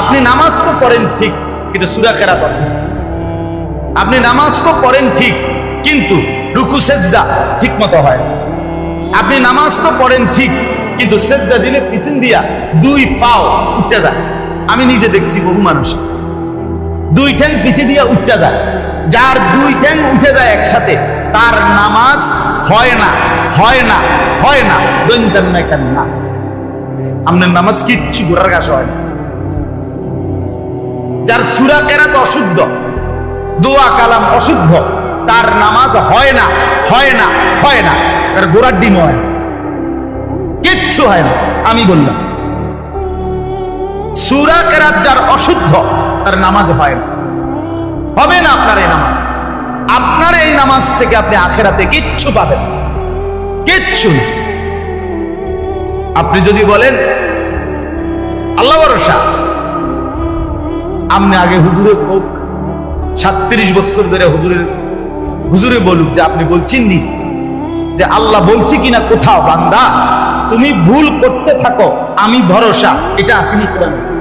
আপনি নামাজ তো পড়েন ঠিক, কিন্তু সুরা কেরাত আপনি নামাজ তো পড়েন ঠিক, কিন্তু রুকু, সেজদা ঠিক মতো হয় আপনি নামাজ তো পড়েন ঠিক, কিন্তু সেজদা দিলে পিছন দিয়া দুই পাও উঠতে যায়। আমি নিজে দেখছি বহু মানুষ। দুই ঠ্যাং পিছিয়ে দিয়া উঠতে যায়। যার দুই ঠ্যাং উঠে যায় একসাথে, তার নামাজ হয় না হয় না হয় না। দৈন্তান না কেন না আপনার নামাজ কিচ্ছু ঘোরার কাছে হয় না। যার সুরা কেরাত অশুদ্ধ, দোয়া কালাম অশুদ্ধ, তার নামাজ হয় না হয় না হয় না, তার গোড়ার ডিম হয়। কিচ্ছু হয় না, আমি বললাম সুরা কেরাত যার অশুদ্ধ, তার নামাজ হয় না হবে না আপনার এই নামাজ আপনার এই নামাজ থেকে আপনি আখেরাতে কিচ্ছু পাবেন। কিচ্ছু আপনি যদি বলেন, আল্লাহ ভরসা আপনি আগে হুজুরে হোক সাতত্রিশ বছর ধরে হুজুরের হুজুরে বলুক যে আপনি বলছেন নি? যে আল্লাহ বলছি কিনা কোথাও বান্দা? তুমি ভুল করতে থাকো, আমি ভরসা, এটা আসেনি কোরআন।